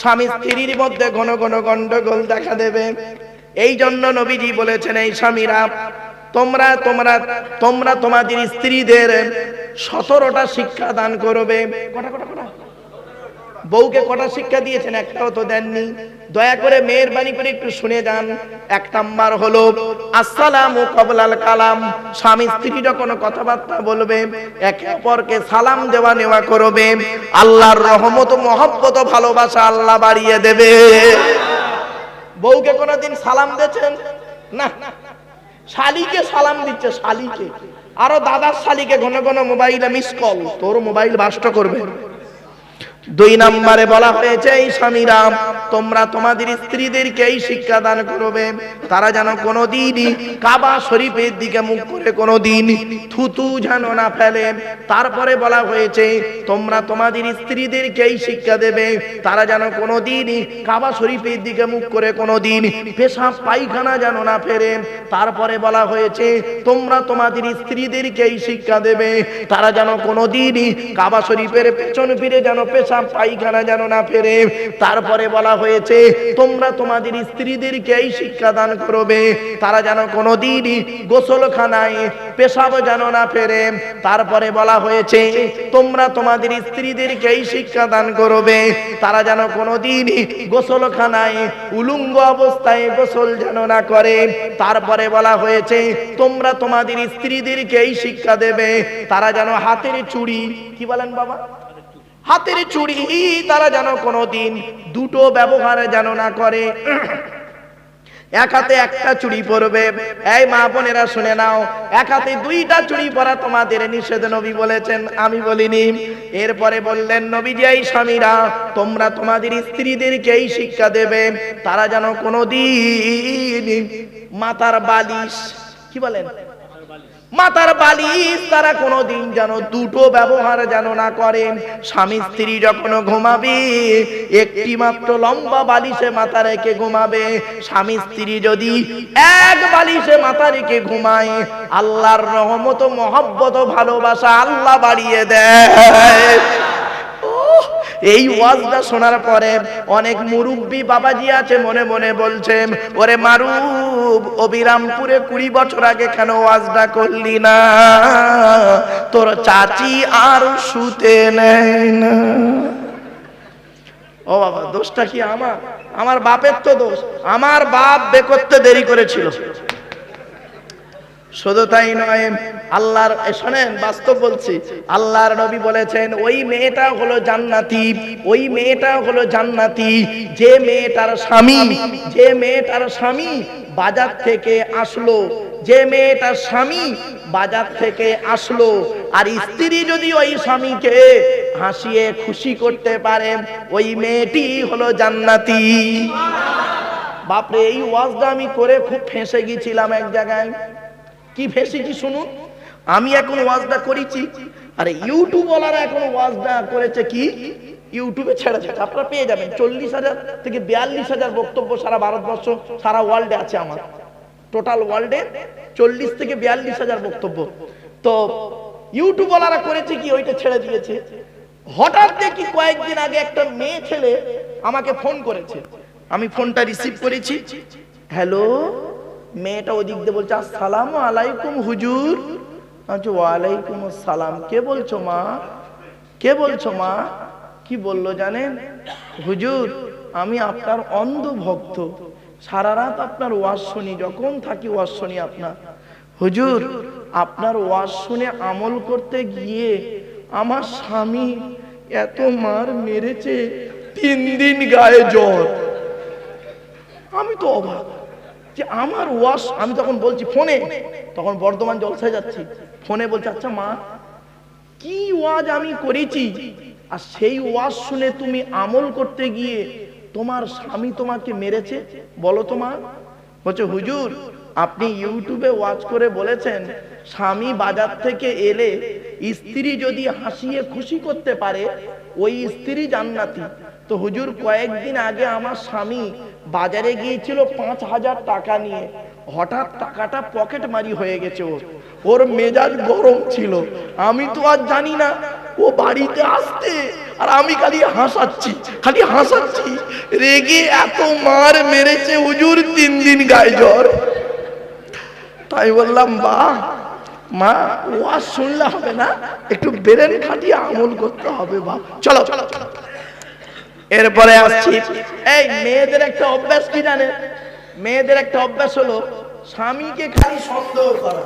স্বামী স্ত্রীর মধ্যে ঘন ঘন গন্ডগোল দেখা দেবে। এই জন্য নবীজি বলেছেন, এই স্বামীরা, তোমরা তোমরা তোমরা তোমাদের স্ত্রীদের সতেরোটা শিক্ষা দান করবে। কটা কটা কটা? বউকে কটা শিক্ষা দিয়েছেন একটাও তো দেননি। দয়া করে মেয়ের মেহরবানি করে একটু শুনে যান। এক নাম্বার হলো, আসসালাম ও কবলাল কালাম। স্বামী স্ত্রী যখন কথাবার্তা বলবে, একে অপরকে সালাম দেওয়া নেওয়া করবে, আল্লাহর রহমত মহব্বত ভালোবাসা আল্লাহ বাড়িয়ে দেবে। বউকে কোনোদিন সালাম দিয়েছেন? না। শালিকে সালাম দিচ্ছে, শালিকে। আরও দাদার শালিকে ঘন ঘন মোবাইলে মিস কল তোর মোবাইল বাস্ট করবে। দুই নম্বরে বলা হয়েছে, এই স্বামীরা, তোমরা তোমাদের স্ত্রীদেরকে এই শিক্ষা দান করবে। তারা যেন কোনোদিন কাবা শরীফের দিকে মুখ করে কোনোদিন থুতু যেন না ফেলে। তারপরে বলা হয়েছে, তোমরা তোমাদের স্ত্রীদেরকে এই শিক্ষা দেবে। তারা যেন কোনোদিন কাবা শরীফের দিকে মুখ করে কোনোদিন পেশাব, পায়খানা যেন না ফেরে তারপরে বলা হয়েছে, তোমরা তোমাদের স্ত্রীদেরকে এই শিক্ষা দেবে। তারা যেন কোনোদিন কাবা শরীফের পেছন ফিরে যেন পেশাব পায়খানা যেন না ফেরে। তারপরে বলা হয়েছে, তোমরা তোমাদের স্ত্রীদেরকে এই শিক্ষা দান করবে। তারা যেন কোনোদিন গোসলখানায় পেশাব যেন না ফেরে। তারপরে বলা হয়েছে, তোমরা তোমাদের স্ত্রীদেরকে এই শিক্ষা দান করবে। তারা যেন কোনোদিন গোসলখানায় উলুঙ্গ অবস্থায় গোসল যেন না করে। তারপরে বলা হয়েছে, তোমরা তোমাদের স্ত্রীদেরকে এই শিক্ষা দেবে। তারা যেন হাতের চুড়ি কি বলেন বাবা? হাতের চুড়ি, তারা যেন কোনোদিন দুটো ব্যবহার যেন না করে। এক হাতে একটা চুড়ি পরবে। এই মা বোনেরা, শুনে নাও, এক হাতে দুইটা চুড়ি পরা তোমাদের নিষেধ নবী বলেছেন, আমি বলিনি। এরপরে বললেন নবী যে এই স্বামীরা, তোমরা তোমাদের স্ত্রীদেরকে এই শিক্ষা দেবে। তারা যেন কোনোদিন মাথার বালিশ, কি বলেন? মাথার বালিশ তারা কোনোদিন যেন দুটো ব্যবহার যেন না করে। স্বামী স্ত্রী যখন ঘুমাবে, একটি মাত্র লম্বা বালিশে মাথা রেখে ঘুমাবে। স্বামী স্ত্রী যদি এক বালিশে মাথা রেখে ঘুমায়, আল্লাহর রহমত মহব্বত ভালোবাসা আল্লাহ বাড়িয়ে দেয়। এই ওয়াজটা শোনার পরে অনেক মুরব্বী বাবাজি আছে মনে মনে বলছেন ওরে মারুব, অবিরামপুরে কুড়ি বছর আগে কেন ওয়াজটা করলি না? তোর চাচি আর শুতে নেয় না। ও বাবা, দোষটা কি আমার? আমার বাপের তো দোষ। আমার বাপ বে করতে দেরি করেছিল। শুধু তাই নয়, আল্লাহর শোনেন, বাস্তব বলছি, আল্লাহর নবী বলেছেন, ওই মেয়েটা হলো জান্নাতি, ওই মেয়েটা হলো জান্নাতি, যে মেয়েটার স্বামী, যে মেয়েটার স্বামী বাজার থেকে আসলো, যে মেয়েটার স্বামী বাজার থেকে আসলো, আর স্ত্রী যদি ওই স্বামীকে হাসিয়ে খুশি করতে পারে, ওই মেয়েটি হলো জান্নাতি। বাপরে, এই ওয়াজটা আমি করে খুব ফেঁসে গেছিলাম এক জায়গায়। কি ফেসেছি শুনুন? আমি এখন ওয়াজটা করেছি। আরে ইউটিউব ওয়ালারা এখন ওয়াজটা করেছে কি? ইউটিউবে ছেড়ে দিচ্ছে আপনারা পেয়ে যাবেন। চল্লিশ হাজার থেকে বিয়াল্লিশ হাজার বক্তব্য সারা ভারতবর্ষ, সারা ওয়ার্ল্ডে আছে আমার। টোটাল ওয়ার্ল্ডে চল্লিশ থেকে বিয়াল্লিশ হাজার বক্তব্য। তো ইউটিউব ওয়ালারা করেছে কি? ওইটা ছেড়ে দিয়েছে। হঠাৎ দেখি কয়েকদিন আগে একটা মেয়ে ছেলে আমাকে ফোন করেছে। আমি ফোনটা রিসিভ করেছি। হ্যালো? মেয়েটা ওদিক দিয়ে বলছে, আসসালামু আলাইকুম হুজুর। ওয়ালাইকুম আসসালাম। কে বলছো মা? কে বলছো মা? কি বলল জানেন? হুজুর, আমি আপনার অন্ধ ভক্ত। সারা রাত আপনার ওয়াজ শুনি, যখন থাকি ওয়াজ শুনি আপনার। হুজুর, আপনার ওয়াজ শুনে আমল করতে গিয়ে আমার স্বামী এত মার মেরেছে, তিন দিন গায়ে জ্বর। আমি তো অবাক। যে আমার ওয়াশ, আমি তখন বলছি ফোনে, তখন বর্ধমান জলসায় যাচ্ছি। ফোনে বলছে আচ্ছা মা, কি ওয়াজ আমি করেছি? আর সেই ওয়াজ শুনে তুমি আমল করতে গিয়ে তোমার স্বামী তোমাকে মেরেছে? বলো তোমার বলছে, হুজুর, আপনি ইউটিউবে ওয়াচ করে বলেছেন, স্বামী বাজার থেকে এলে স্ত্রী যদি হাসিয়ে খুশি করতে পারে, ওই স্ত্রী জান্নাতি। তো হুজুর, কয়েকদিন আগে আমার স্বামী বাজারে গিয়েছিল পাঁচ হাজার টাকা নিয়ে। হঠাৎ টাকাটা পকেট মারি হয়ে গেছে ওর। ওর মেজাজ গরম ছিল। আমি তো আর জানি না, ও বাড়িতে আসতে আর আমি খালি হাসাচ্ছি খালি হাসাচ্ছি। রেগে এত মার মেরেছে হুজুর, তিন দিন গায়ে জ্বর। তাই বললাম, বা, মা ওয়াজ শুনলে হবে না। একটু বেরেন খাটিয়ে আমল করতে হবে বা চলো চলো চলো। এরপরে আসছি। এই মেয়েদের একটা অভ্যাস কি জানে মেয়েদের একটা অভ্যাস হলো স্বামীকে খালি সন্দেহ করা?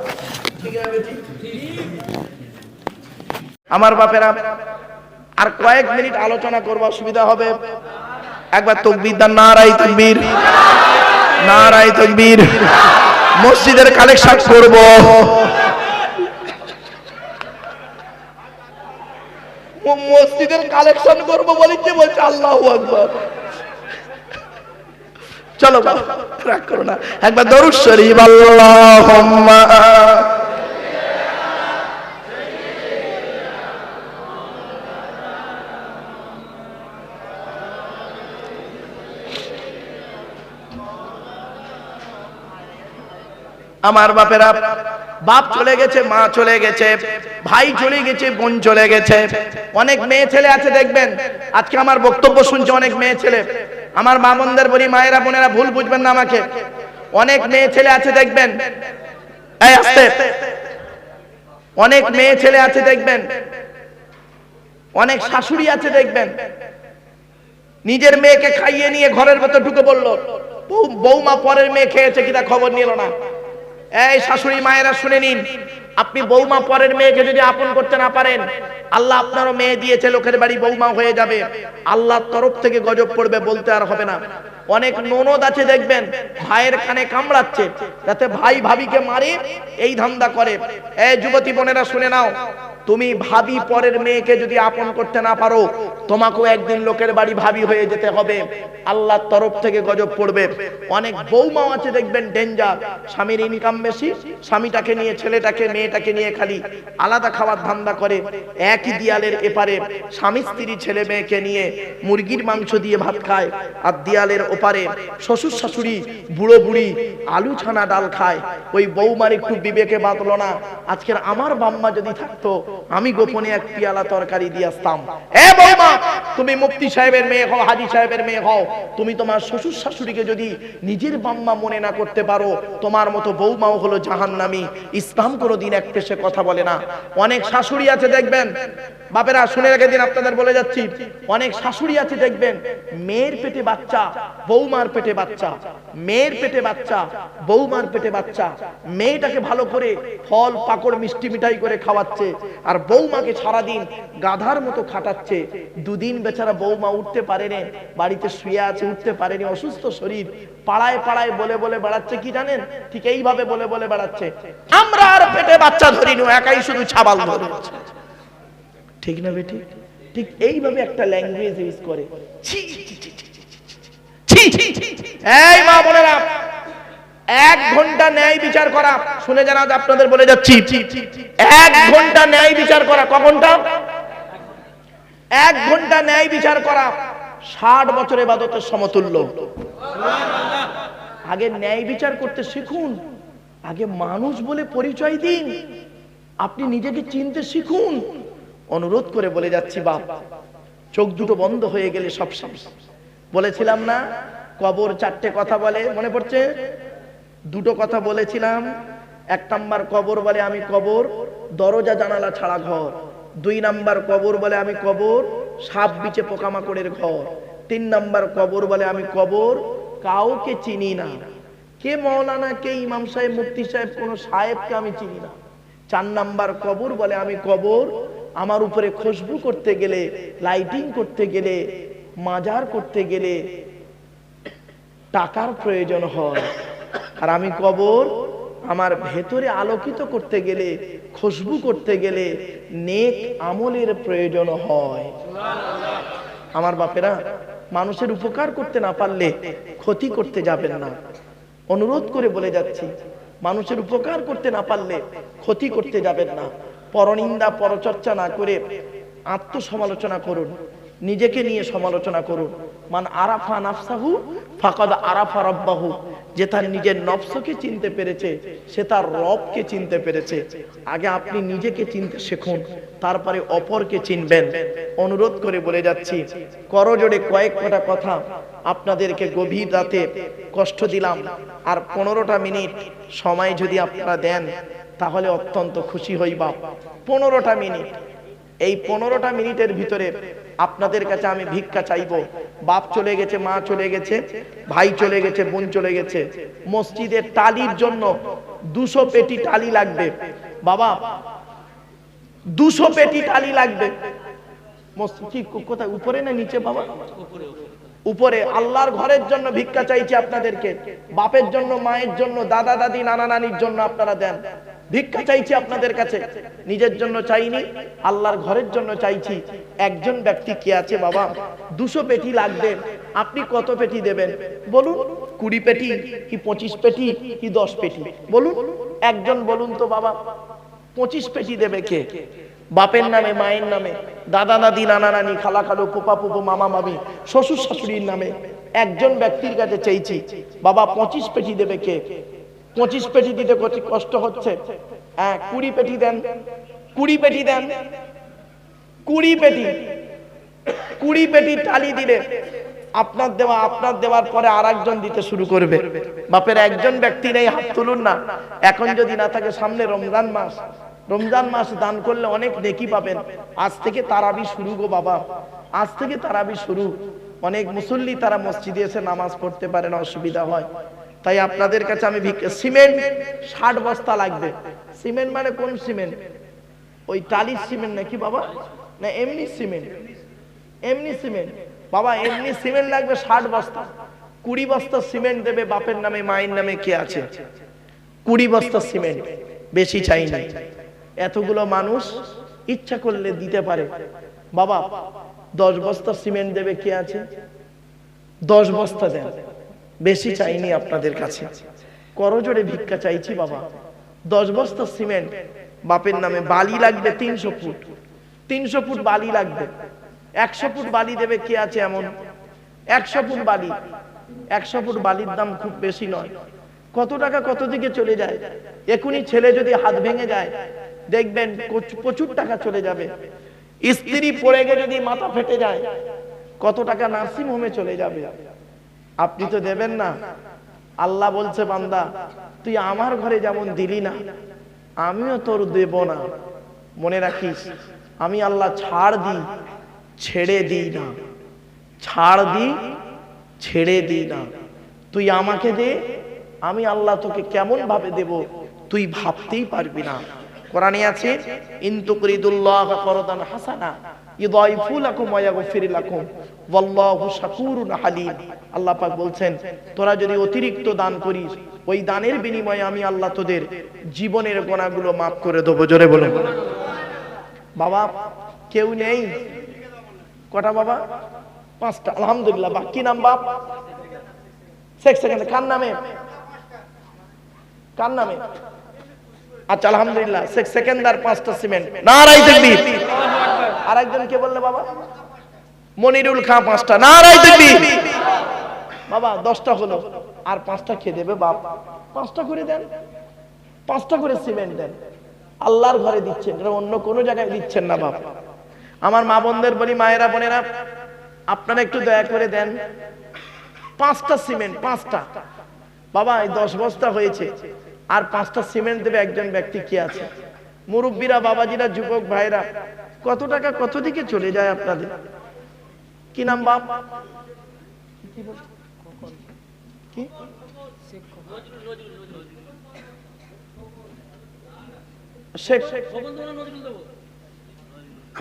আমার বাপেরা, আর কয়েক মিনিট আলোচনা করব, অসুবিধা হবে। একবার তকবির দান নারাই তকবীর। নারাই তকবীর। মসজিদের কালেকশন করব। মসজিদের কালেকশন করব বলেছে বলছে, আল্লাহ আকবার। চলো রাগ করো না। একবার দরুদ শরীফ, আল্লাহুম্মা আমার বাপেরা বাপ চলে গেছে, মা চলে গেছে, ভাই চলে গেছে, বোন চলে গেছে। অনেক মেয়ে ছেলে আছে, দেখবেন। আজকে আমার বক্তব্য শুনছে অনেক মেয়ে ছেলে। আমার মা বোনদের বলি, মায়েরা, বোনেরা, ভুল বুঝবেন না আমাকে। অনেক মেয়ে ছেলে আছে, দেখবেন। অনেক মেয়ে ছেলে আছে, দেখবেন। অনেক শাশুড়ি আছে, দেখবেন। নিজের মেয়েকে খাইয়ে নিয়ে ঘরের ভেতর ঢুকে বলল বৌমা পরের মেয়ে খেয়েছে কিনা খবর নিল না? এই শাশুড়ি মায়েরা শুনে নিন, আপনি বৌমা পরের মেয়েকে যদি আপন করতে না পারেন, আল্লাহ আপনারও মেয়ে দিয়েছে, লোকের বাড়ি বৌমা হয়ে যাবে। আল্লাহর তরফ থেকে গজব পড়বে বলতে আর হবে না। অনেক ননদ আছে দেখবেন, ভাইয়ের কানে কামড়াচ্ছে, যাতে ভাই ভাবিকে মারে, এই ধান্দা করে। এই যুবতী বোনেরা শুনে নাও তুমি ভাবি পরের মেয়েকে যদি আপন করতে না পারো, তোমাকেও একদিন লোকের বাড়ি ভাবি হয়ে যেতে হবে। আল্লাহর তরফ থেকে গজব পড়বে। অনেক বৌমাও আছে, দেখবেন, ডেঞ্জার। স্বামীর ইনকাম বেশি, স্বামীটাকে নিয়ে, ছেলেটাকে, মেয়েটাকে নিয়ে খালি আলাদা খাওয়ার ধান্দা করে। একই দিয়ালের এপারে স্বামী স্ত্রী ছেলে মেয়েকে নিয়ে মুরগির মাংস দিয়ে ভাত খায় আর দিয়ালের ওপারে শ্বশুর শাশুড়ি, বুড়ো বুড়ি আলু ছানা ডাল খায়। ওই বৌমার একটু বিবেকে বাঁধলো না। আজকের আমার বাম্মা যদি থাকতো আমি গোপনে এক পিয়ালা তরকারি দিয়ে আসতাম। এ বৌমা তুমি মুফতি সাহেবের মেয়ে হও হাজি সাহেবের মেয়ে হও। তুমি তোমার শ্বশুর শাশুড়িকে যদি নিজের বাম্মা মনে না করতে পারো তোমার মতো বৌমাও হলো জাহান্নামি। ইসলাম কোনোদিন এক পেশে কথা বলে না। অনেক শাশুড়ি আছে দেখবেন। বাপেরা, শুনে রেখে দিন, আপনাদের বলে যাচ্ছি। অনেক শাশুড়ি আছে, দেখবেন, মেয়ের পেটে বাচ্চা, বৌমার পেটে বাচ্চা। মেয়ের পেটে বাচ্চা, বৌমার পেটে বাচ্চা। মেয়েটাকে ভালো করে ফল, পাকড়, মিষ্টি মিঠাই করে খাওয়াচ্ছে আর বৌমাকে সারাদিন গাধার মতো খাটাচ্ছে। দুদিন বেচারা বৌমা উঠতে পারেনি, বাড়িতে শুয়ে আছে, উঠতে পারেনি, অসুস্থ শরীর। পাড়ায় পাড়ায় বলে বলে বেড়াচ্ছে, কি জানেন? ঠিক এইভাবে বলে বলে বেড়াচ্ছে। আমরা আর পেটে বাচ্চা ধরিনি, একাই শুধু ছাবাল ধরেছে। ঠিক না বেটি ঠিক এইভাবে একটা ল্যাঙ্গুয়েজ ইউজ করে এই মা বোনেরা এক ঘণ্টা ন্যায় বিচার করা শুনে জানা আপনাদের বলে যাচ্ছি এক ঘণ্টা ন্যায় বিচার করা কখনটা এক ঘণ্টা ন্যায় বিচার করা ষাট বছর এবাদতের সমতুল্য আগে ন্যায় বিচার করতে শিখুন আগে মানুষ বলে পরিচয় দিন আপনি নিজেকে চিনতে শিখুন অনুরোধ করে বলে যাচ্ছি, বাপ, চোখ দুটো বন্ধ হয়ে গেলে সব শেষ বলেছিলাম না, কবর চারটে কথা বলে, মনে পড়ছে? দুটো কথা বলেছিলাম, এক নাম্বার কবর বলে আমি কবর, দরজা জানালা ছাড়া ঘর। দুই নাম্বার কবর বলে আমি কবর, সাপ বিচে পোকামাকড়ের ঘর। তিন নাম্বার কবর বলে আমি কবর, কাউকে চিনি না। কে মৌলানা, কে ইমাম সাহেব, মুফতি সাহেব, কোন সাহেবকে আমি চিনি না। চার নাম্বার কবর বলে আমি কবর আমার উপরে খুশবু করতে গেলে লাইটিং করতে গেলে, মাজার করতে গেলে টাকার প্রয়োজন হয়। আর আমি কবর আমার ভেতরে আলোকিত করতে গেলে, খুশবু করতে গেলে নেক আমলের প্রয়োজন হয়। আমার বাপেরা, মানুষের উপকার করতে না পারলে ক্ষতি করতে যাবেন না। অনুরোধ করে বলে যাচ্ছি, মানুষের উপকার করতে না পারলে ক্ষতি করতে যাবেন না। পরনিন্দা, পরচর্চা না করে আত্মসমালোচনা করুন। নিজেকে নিয়ে সমালোচনা করুন। মান আরাফা নাফসাহু ফাকাদ আরাফা রব্বাহু। যে তার নিজের নফসকে চিনতে পেরেছে, সে তার রবকে চিনতে পেরেছে। আগে আপনি নিজেকে চিনতে শিখুন, তারপরে অপরকে চিনবেন। অনুরোধ করে বলে যাচ্ছি করজোড়ে কয়েক কটা কথা। আপনাদেরকে গভীর রাতে কষ্ট দিলাম। আর পনেরোটা মিনিট সময় যদি আপনারা দেন তাহলে অত্যন্ত খুশি হইবা। পনেরোটা মিনিট। এই পনেরোটা মিনিটের ভিতরে আপনাদের কাছে আমি ভিক্ষা চাইব। বাপ চলে গেছে, মা চলে গেছে, ভাই চলে গেছে, বোন চলে গেছে। মসজিদের টালির জন্য দুশো পেটি টালি লাগবে। বাবা, দুশো পেটি টালি লাগবে। কোথায়, উপরে না নিচে বাবা? উপরে। আল্লাহর ঘরের জন্য ভিক্ষা চাইছি আপনাদেরকে। বাপের জন্য, মায়ের জন্য, দাদা, দাদি, নানা, নানির জন্য আপনারা দেন। ভিক্ষা চাইছি আপনাদের কাছে। নিজের জন্য চাইনি, আল্লাহর ঘরের জন্য চাইছি। একজন ব্যক্তি কে আছে বাবা? দুশো পেটি লাগবে। আপনি কত পেটি দেবেন? বলুন, কুড়ি পেটি কি পঁচিশ পেটি কি দশ পেটি? বলুন, একজন বলুন তো বাবা, পঁচিশ পেটি দেবে কে? বাপের নামে, মায়ের নামে, দাদা দাদি নানা নানি, খালা খালো পোপা পুপো মামা মামি, শ্বশুর শাশুড়ির নামে একজন ব্যক্তির কাছে চেয়েছি বাবা, পঁচিশ পেটি দেবে কে? পঁচিশ পেটি দিতে কষ্ট হচ্ছে? হ্যাঁ কুড়ি পেটি দেন। কুড়ি পেটি দেন। কুড়ি পেটি। কুড়ি পেটি টালি দিলে আপনার দেওয়া, আপনার দেওয়ার পরে আর একজন দিতে শুরু করবে। বাপের একজন ব্যক্তি নেই, হাত তুলুন না। এখন যদি না থাকে, সামনে রমজান মাস। রমজান মাস দান করলে অনেক নেকি পাবেন। আজ থেকে তারাবি শুরু গো বাবা। আজ থেকে তারাবি শুরু। অনেক মুসল্লি তারা মসজিদে এসে নামাজ পড়তে পারে না অসুবিধা হয়। তাই আপনাদের কাছে আমি সিমেন্ট ষাট বস্তা লাগবে। সিমেন্ট মানে কোন সিমেন্ট? ওই টালির সিমেন্ট নাকি বাবা? না, এমনি সিমেন্ট। এমনি সিমেন্ট। বাবা, এমনি সিমেন্ট লাগবে ষাট বস্তা। কুড়ি বস্তা সিমেন্ট দেবে বাপের নামে, মায়ের নামে কে আছে? কুড়ি বস্তা সিমেন্ট। বেশি চাই না। এতগুলো মানুষ ইচ্ছা করলে দিতে পারে। বাবা, দশ বস্তা সিমেন্ট দেবে কে আছে? দশ বস্তা দেন। বেশি চাইনি আপনাদের কাছে। করজোড়ে ভিক্ষা চাইছি বাবা। দশ বস্তা সিমেন্ট বাপের নামে বালি লাগবে তিনশো ফুট। তিনশো ফুট বালি লাগবে। একশো ফুট বালি দেবে কে আছে এমন? একশো ফুট বালি। একশো ফুট বালির দাম খুব বেশি নয়। কত টাকা কত দিকে চলে যায়? এখনই ছেলে যদি হাত ভেঙে যায় দেখবেন প্রচুর- প্রচুর টাকা চলে যাবে। স্ত্রী পড়ে গিয়ে যদি মাথা ফেটে যায় কত টাকা নার্সিং হোমে চলে যাবে। আপনি তো দেবেন না। আল্লাহ বলছে, বান্দা, তুই আমার ঘরে যেমন দিলি না, আমিও তোর দেব না। মনে রাখিস, আমি আল্লাহ ছাড় দিই, ছেড়ে দিই না। ছাড় দিই, ছেড়ে দিই না। তুই আমাকে দে, আমি আল্লাহ তোকে কেমন ভাবে দেব, তুই ভাবতেই পারবি না। কোরআনে আছে ইনতুকরিদুল্লাহ করদান হাসানা। আল্লাহ পাক বলছেন, তোরা যদি অতিরিক্ত দান করিস, ওই দানের বিনিময়ে আমি আল্লাহ তোদের জীবনের গোনাগুলো মাফ করে দেবো। জোরে বলুন। বাবা, কেউ নেই? কটা বাবা? পাঁচটা। আলহামদুলিল্লাহ। কি নাম বাপ? সেকেন্ড কার নামে? কার নামে? আচ্ছা আলহামদুলিল্লাহ। শেখ পাঁচটা সিমেন্ট। তাকবীর। আরেকজন কে বললে বাবা? মনিরুল খাঁ পাঁচটা। নারাই তাকবীর বাবা দশটা হলো। আর পাঁচটা খেয়ে দেবে বাপ? পাঁচটা করে দেন। পাঁচটা করে সিমেন্ট দেন। আল্লাহর ঘরে দিচ্ছেন। এটা অন্য কোনো জায়গায় দিচ্ছেন না বাপ। আমার মা বোনদের বলি মায়েরা বোনেরা আপনারা একটু দয়া করে দেন। পাঁচটা সিমেন্ট পাঁচটা। বাবা এই দশ বস্তা হয়েছে। আর পাঁচটা সিমেন্ট দেবে একজন ব্যক্তি কি আছে? মুরব্বীরা বাবাজিরা যুবক ভাইরা। কত টাকা কত দিকে চলে যায় আপনাদের? কি নাম বাপ?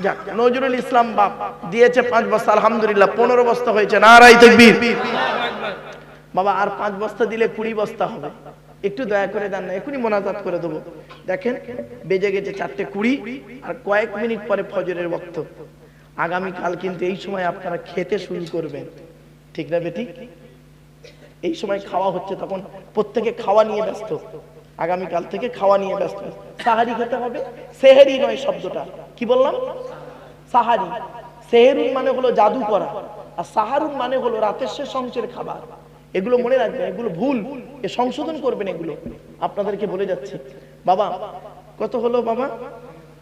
যাক, নজরুল ইসলাম বাপ দিয়েছে পাঁচ বস্তা, আলহামদুলিল্লাহ, পনেরো বস্তা হয়েছে নারাই তকবীর। বাবা, আর পাঁচ বস্তা দিলে কুড়ি বস্তা হবে। একটু দয়া করে দেন না, এখনই মোনাজাত করে দেবো। দেখেন, বেজে গেছে চারটে কুড়ি আর কয়েক মিনিট পরে ফজরের বক্ত আগামীকাল কিন্তু এই সময় আপনারা খেতে শুরু করবেন। ঠিক না বেটি? এই সময় খাওয়া হচ্ছে তখন প্রত্যেকে খাওয়া নিয়ে ব্যস্ত। আগামীকাল থেকে খাওয়া নিয়ে ব্যস্ত। সাহারি খেতে হবে, সেহেরি নয় শব্দটা। কি বললাম? সাহারি। সেহেরুন মানে হলো জাদু করা। আর সাহারুন মানে হলো রাতের শেষ অংশের খাবার। এগুলো মনে রাখবেন, এগুলো ভুল। এ সংশোধন করবেন এগুলো। আপনাদেরকে বলে যাচ্ছি, বাবা, কত হলো বাবা?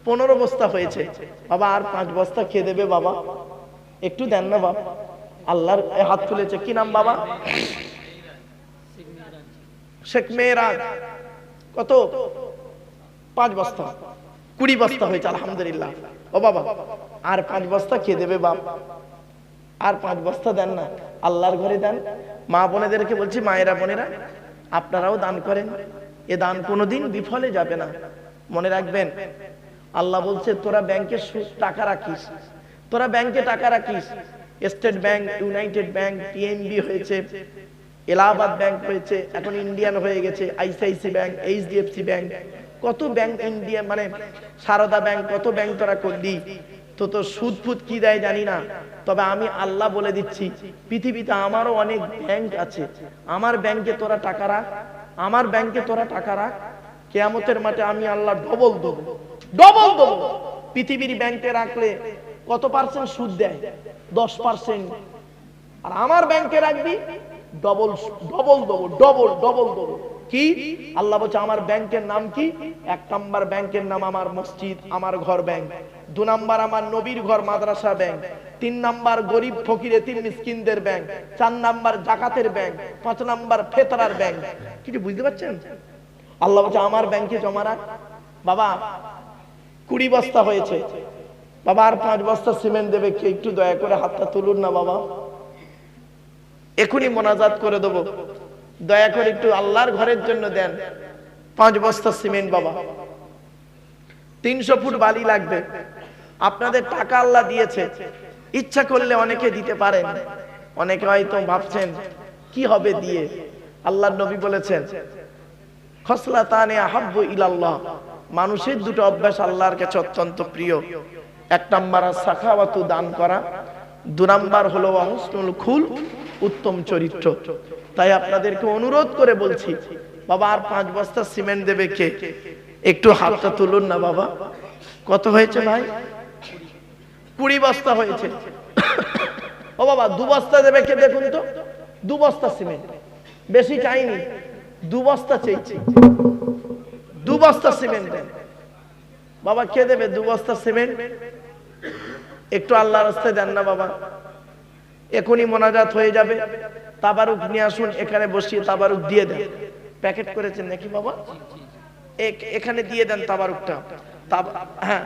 পনেরো বস্তা হয়েছে। বাবা, আর পাঁচ বস্তা খেয়ে দেবে বাবা। একটু দেন না বাবা আল্লাহর হাত তুলেছে কি নাম বাবা? শেখ মেয়েরাজ। কত? পাঁচ বস্তা। কুড়ি বস্তা হয়েছে, আলহামদুলিল্লাহ। ও বাবা, আর পাঁচ বস্তা খেয়ে দেবে বাপ। আর পাঁচ বস্তা দেন না। আল্লাহর ঘরে দেন। মা বোনেদেরকে বলছি, মায়েরা বোনেরা, আপনারাও দান করেন। এ দান কোনোদিন বিফলে যাবে না। মনে রাখবেন, আল্লাহ বলছে, তোরা ব্যাংকে টাকা রাখিস। তোরা ব্যাংকে টাকা রাখিস। State bank, united bank PNB হয়েছে, এলাহাবাদ ব্যাংক হয়েছে, এখন ইন্ডিয়ান হয়ে গেছে, আইসিআইসি ব্যাংক, এইচডিএফসি ব্যাংক। কত ব্যাংক ইন্ডিয়া মানে সারদা ব্যাংক, কত ব্যাংক তোরা করলি? তো তো সুদ ফুদ কি দেয় জানি না। তবে আমি আল্লাহ বলে দিচ্ছি, পৃথিবীতে আমারও অনেক ব্যাংক আছে। আমার ব্যাংকে তোরা টাকা রাখ, আমার ব্যাংকে তোরা টাকা রাখ। কেয়ামতের মাঠে আমি আল্লাহ ডবল দেবো ডবল দেবো। পৃথিবীর ব্যাংকে রাখলে কত পার্সেন্ট সুদ দেয়? দশ পার্সেন্ট আর আমার ব্যাংকে রাখবি ডবল ডবল দেবো ডবল ডবল দেবো। কি? আল্লাহ বলছে, আমার ব্যাংকের নাম কি? এক নাম্বার ব্যাংকের নাম আমার মসজিদ, আমার ঘর ব্যাংক দু নাম্বার আমার নবীর ঘর, মাদ্রাসা ব্যাংক তিন নাম্বার গরিব ফকির, এতিম মিসকিনদের ব্যাংক, চার নাম্বার জাকাতের ব্যাংক, পাঁচ নাম্বার ফেতরার ব্যাংক। কিছু বুঝতে পারছেন? আল্লাহ বলছে, আমার ব্যাংকে জমা রাখ। বাবা, কুড়ি বস্তা হয়েছে। বাবা, আর পাঁচ বস্তা সিমেন্ট দেবে কে? একটু দয়া করে হাতটা তুলুন না বাবা। এখনই মোনাজাত করে দেবো। দয়া করে একটু আল্লাহর ঘরের জন্য দেন। পাঁচ বস্তা সিমেন্ট বাবা। তিনশো ফুট বালি লাগবে। আপনাদের টাকা আল্লাহ দিয়েছে। ইচ্ছা করলে অনেকে দিতে পারেন। অনেকে হয়তো ভাবছেন, কি হবে দিয়ে? আল্লাহ নবী বলেছেন খসলা তানে আহাব্বু ইলাল্লাহ। মানুষের দুটো অভ্যাস আল্লাহর কাছে অত্যন্ত প্রিয়। এক নাম্বার সাখাওয়াতু দান করা। দু নাম্বার হলো হুসনুল খুল, উত্তম চরিত্র। তাই আপনাদেরকে অনুরোধ করে বলছি, বাবা, আর পাঁচ বস্তা সিমেন্ট দেবে কে? একটু হাতটা তুলুন না বাবা। কত হয়েছে ভাই? কুড়ি বস্তা হয়েছে। ও বাবা, দু বস্তা দেবে কে দেখুন তো? দু বস্তা সিমেন্ট। বেশি চাইনি। দু বস্তা চেয়েছি দু বস্তা সিমেন্ট। বাবা, কে দেবে দু বস্তা সিমেন্ট? একটু আল্লাহ রাস্তায় দেন না বাবা। এখনই মোনাজাত হয়ে যাবে। তাবারুক নিয়ে আসুন, এখানে বসিয়ে তাবারুক দিয়ে দেন। প্যাকেট করেছেন নাকি বাবা? এখানে দিয়ে দেন তাবারুকটা। হ্যাঁ